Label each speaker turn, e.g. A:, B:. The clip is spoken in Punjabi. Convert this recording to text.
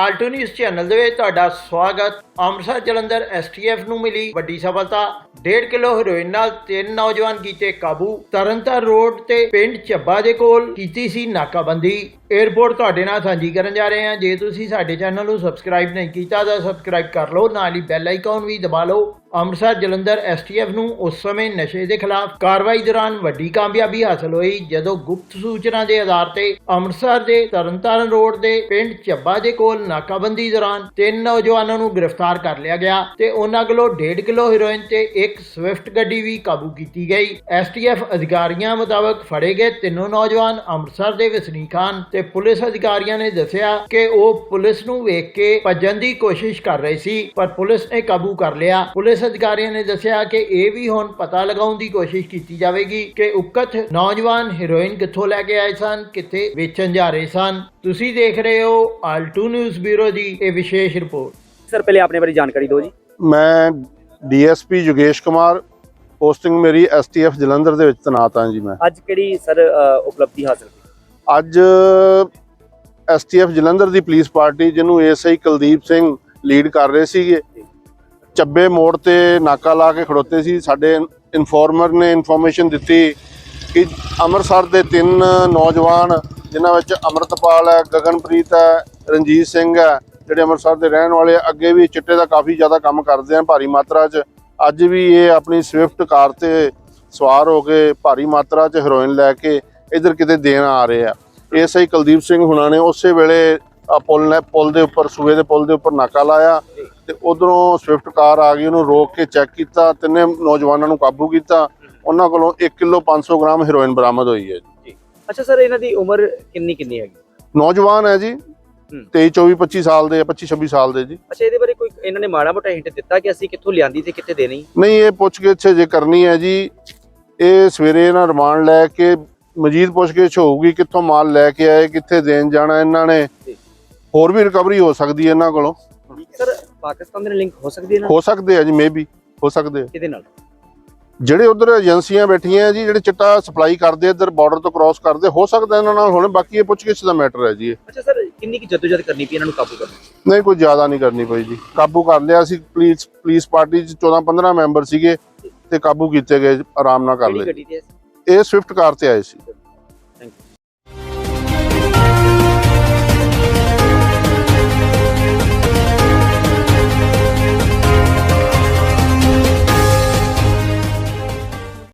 A: ਆਲਟੋ ਨਿਊਜ਼ ਚੈਨਲ ਦੇ ਵਿੱਚ ਤੁਹਾਡਾ ਸਵਾਗਤ। ਅੰਮ੍ਰਿਤਸਰ ਜਲੰਧਰ ਐਸਟੀਐਫ ਨੂੰ ਮਿਲੀ ਵੱਡੀ ਸਫਲਤਾ। 1.5 ਕਿਲੋ ਹੈਰੋਇਨ ਨਾਲ ਤਿੰਨ ਨੌਜਵਾਨ ਕੀਤੇ ਕਾਬੂ। ਤਰਨਤਾਰਨ ਰੋਡ ਤੇ ਪਿੰਡ ਚੱਬਾ ਦੇ ਕੋਲ ਕੀਤੀ ਸੀ ਨਾਕਾਬੰਦੀ। 에ਅਰਪੋਰਟ ਤੁਹਾਡੇ ਨਾਲ ਸਾਂਝੀ ਕਰਨ ਜਾ ਰਹੇ ਹਾਂ। ਜੇ ਤੁਸੀਂ ਸਾਡੇ ਚੈਨਲ ਨੂੰ ਸਬਸਕ੍ਰਾਈਬ ਨਹੀਂ ਕੀਤਾ ਤਾਂ ਸਬਸਕ੍ਰਾਈਬ ਕਰ ਲਓ। ਨਾਲ ਹੀ ਬੈਲ ਆਈਕਨ ਵੀ ਦਬਾ ਲਓ। ਅੰਮ੍ਰਿਤਸਰ ਜਲੰਧਰ ਐਸਟੀਐਫ ਨੂੰ ਉਸ ਸਮੇਂ ਨਸ਼ੇ ਦੇ ਖਿਲਾਫ ਕਾਰਵਾਈ ਦੌਰਾਨ ਵੱਡੀ ਕਾਮਯਾਬੀ ਹਾਸਲ ਹੋਈ, ਜਦੋਂ ਗੁਪਤ ਸੂਚਨਾ ਦੇ ਆਧਾਰ ਤੇ ਅੰਮ੍ਰਿਤਸਰ ਦੇ ਤਰਨਤਾਰਨ ਰੋਡ ਦੇ ਪਿੰਡ ਚੱਬਾ ਦੇ ਕੋਲ ਨਾਕਾਬੰਦੀ ਦੌਰਾਨ ਤਿੰਨ ਨੌਜਵਾਨਾਂ ਨੂੰ ਗ੍ਰਿਫਤਾਰ ਕਰ ਲਿਆ ਗਿਆ ਤੇ ਉਹਨਾਂ ਕੋਲੋਂ 1.5 ਕਿਲੋ ਹੈਰੋਇਨ ਤੇ ਇੱਕ ਸਵਿਫਟ ਗੱਡੀ ਵੀ ਕਾਬੂ ਕੀਤੀ ਗਈ। ਐਸਟੀਐਫ ਅਧਿਕਾਰੀਆਂ ਮੁਤਾਬਕ ਫੜੇ ਗਏ ਤਿੰਨੋਂ ਨੌਜਵਾਨ ਅੰਮ੍ਰਿਤਸਰ ਦੇ ਵਸਨੀਕ ਹਨ ਤੇ ਪੁਲਿਸ ਅਧਿਕਾਰੀਆਂ ਨੇ ਦੱਸਿਆ ਕਿ ਉਹ ਪੁਲਿਸ ਨੂੰ ਵੇਖ ਕੇ ਭੱਜਣ ਦੀ ਕੋਸ਼ਿਸ਼ ਕਰ ਰਹੇ ਸੀ, ਪਰ ਪੁਲਿਸ ਨੇ ਕਾਬੂ ਕਰ ਲਿਆ। ਪੁਲਿਸ ਅਧਿਕਾਰੀਆਂ ਨੇ ਦੱਸਿਆ ਕਿ ਇਹ ਵੀ ਹੁਣ ਪਤਾ ਲਗਾਉਣ ਦੀ ਕੋਸ਼ਿਸ਼ ਕੀਤੀ ਜਾਵੇਗੀ ਕਿ ਉਕਤ ਨੌਜਵਾਨ ਹੈਰੋਇਨ ਕਿੱਥੋਂ ਲੈ ਕੇ ਆਏ ਸਨ ਕਿੱਥੇ ਵੇਚਣ ਜਾ ਰਹੇ ਸਨ। ਤੁਸੀਂ ਦੇਖ ਰਹੇ ਹੋ ਆਲਟੂ ਨਿਊਜ਼ ਬਿਊਰੋ ਦੀ ਇਹ ਵਿਸ਼ੇਸ਼ ਰਿਪੋਰਟ।
B: ਸਰ ਪਹਿਲੇ ਆਪਣੇ ਬਾਰੇ ਜਾਣਕਾਰੀ ਦਿਓ ਜੀ।
C: ਮੈਂ ਡੀਐਸਪੀ ਯੋਗੇਸ਼ ਕੁਮਾਰ ਪੋਸਟਿੰਗ ਮੇਰੀ ਐਸਟੀਐਫ ਜਲੰਧਰ ਦੇ ਵਿੱਚ ਤੈਨਾਤ ਹਾਂ ਜੀ ਮੈਂ।
B: ਅੱਜ ਕਿਹੜੀ ਸਰ ਉਪਲਬਧੀ ਹਾਸਲ ਕੀਤੀ?
C: ਅੱਜ ਐਸਟੀਐਫ ਜਲੰਧਰ ਦੀ ਪੁਲਿਸ ਪਾਰਟੀ ਜਿਹਨੂੰ ਏਐਸਆਈ ਕੁਲਦੀਪ ਸਿੰਘ ਲੀਡ ਕਰ ਰਹੇ ਸੀਗੇ ਚੱਬੇ ਮੋੜ ਤੇ ਨਾਕਾ ਲਾ ਕੇ ਖੜੋਤੇ ਸੀ। ਸਾਡੇ ਇਨਫੋਰਮਰ ਨੇ ਇਨਫੋਰਮੇਸ਼ਨ ਦਿੱਤੀ ਕਿ ਅੰਮ੍ਰਿਤਸਰ ਦੇ ਤਿੰਨ ਨੌਜਵਾਨ, ਜਿਨ੍ਹਾਂ ਵਿੱਚ ਅਮਰਤਪਾਲ ਹੈ, ਗਗਨਪ੍ਰੀਤ ਹੈ, ਰਣਜੀਤ ਸਿੰਘ ਹੈ, ਜਿਹੜੇ ਅੰਮ੍ਰਿਤਸਰ ਦੇ ਰਹਿਣ ਵਾਲੇ ਅੱਗੇ ਵੀ ਚਿੱਟੇ ਦਾ ਕਾਫੀ ਜ਼ਿਆਦਾ ਕੰਮ ਕਰਦੇ ਆ ਭਾਰੀ ਮਾਤਰਾ 'ਚ। ਅੱਜ ਵੀ ਇਹ ਆਪਣੀ ਸਵਿਫਟ ਕਾਰ ਤੇ ਸਵਾਰ ਹੋ ਕੇ ਭਾਰੀ ਮਾਤਰਾ 'ਚ ਹੈਰੋਇਨ ਲੈ ਕੇ ਇਧਰ ਕਿਤੇ ਦੇਣ ਆ ਰਹੇ ਆ। ਐਸਆਈ ਕੁਲਦੀਪ ਸਿੰਘ ਹੁਣਾਂ ਨੇ ਉਸੇ ਵੇਲੇ ਪੁਲ ਨੇ, ਪੁਲ ਦੇ ਉੱਪਰ, ਸੂਏ ਦੇ ਪੁਲ ਦੇ ਉੱਪਰ ਨਾਕਾ ਲਾਇਆ। ਤੇ ਉਧਰੋਂ ਸਵਿਫਟ ਕਾਰ ਆ ਗਈ ਉਹਨੂੰ ਰੋਕ ਕੇ ਚੈੱਕ ਕੀਤਾ ਤਿੰਨੇ ਨੌਜਵਾਨਾਂ ਨੂੰ ਕਾਬੂ ਕੀਤਾ। ਉਹਨਾਂ ਕੋਲੋਂ 1 ਕਿਲੋ 500 ਗ੍ਰਾਮ ਹੈਰੋਇਨ ਬਰਾਮਦ ਹੋਈ ਹੈ ਜੀ।
B: ਅੱਛਾ ਸਰ ਇਹਨਾਂ ਦੀ ਉਮਰ ਕਿੰਨੀ ਕਿੰਨੀ ਹੈਗੀ?
C: ਨੌਜਵਾਨ ਹੈ ਜੀ 23 24 25 ਸਾਲ ਦੇ 25 26 ਸਾਲ ਦੇ ਜੀ।
B: ਅੱਛਾ ਇਹਦੇ ਬਾਰੇ ਕੋਈ ਇਹਨਾਂ ਨੇ ਮਾੜਾ ਮੋਟਾ ਹਿੰਟ ਦਿੱਤਾ ਕਿ ਅਸੀਂ ਕਿੱਥੋਂ ਲਿਆਂਦੀ ਤੇ ਕਿੱਥੇ ਦੇਣੀ?
C: ਨਹੀਂ ਇਹ ਪੁੱਛਗਿੱਛ ਜੇ ਕਰਨੀ ਹੈ ਜੀ। ਇਹ ਸਵੇਰੇ ਇਹਨਾਂ ਰਿਮਾਂਡ ਲੈ ਕੇ ਮਜੀਦ ਪੁੱਛਗਿੱਛ ਹੋਊਗੀ ਕਿੱਥੋਂ ਮਾਲ ਲੈ ਕੇ ਆਏ ਕਿੱਥੇ ਦੇਣ ਜਾਣਾ ਇਹਨਾਂ ਨੇ। ਹੋਰ ਵੀ ਰਿਕਵਰੀ ਹੋ ਸਕਦੀ ਹੈ ਇਹਨਾਂ ਕੋਲੋਂ।
B: ਸਰ ਪਾਕਿਸਤਾਨ ਦੇ ਨਾਲ ਲਿੰਕ ਹੋ ਸਕਦੀ ਹੈ ਨਾ
C: ਹੋ ਸਕਦੇ ਆ ਜੀ ਮੇਬੀ ਹੋ ਸਕਦੇ ਆ।
B: ਕਿਹਦੇ ਨਾਲ?
C: ਜਿਹੜੇ ਉਧਰ ਏਜੰਸੀਆਂ ਬੈਠੀਆਂ ਆ ਜੀ ਜਿਹੜੇ ਚਿੱਟਾ ਸਪਲਾਈ ਕਰਦੇ ਇੱਧਰ ਬਾਰਡਰ ਤੋਂ ਕ੍ਰਾਸ ਕਰਦੇ ਹੋ ਸਕਦਾ ਇਹਨਾਂ ਨਾਲ ਹੁਣ ਬਾਕੀ ਇਹ ਪੁੱਛਗਿੱਛ ਦਾ ਮੈਟਰ ਹੈ ਜੀ।
B: ਅੱਛਾ ਸਰ ਕਿੰਨੀ ਕੀ ਜਦੋਜਦ ਕਰਨੀ ਪਈ ਇਹਨਾਂ ਨੂੰ ਕਾਬੂ ਕਰਨ?
C: ਨਹੀਂ ਕੋਈ ਜ਼ਿਆਦਾ ਨਹੀਂ ਕਰਨੀ ਪਈ ਜੀ। ਕਾਬੂ ਕਰ ਲਿਆ ਸੀ ਪੁਲਿਸ ਪੁਲਿਸ ਪਾਰਟੀ ਚ 14 15 ਮੈਂਬਰ ਸੀਗੇ ਤੇ ਕਾਬੂ ਕੀਤੇ ਗਏ ਆਰਾਮ ਨਾਲ ਕਰ ਲਏ? ਇਹ ਸਵਿਫਟ ਕਾਰ ਤੇ ਆਏ ਸੀ।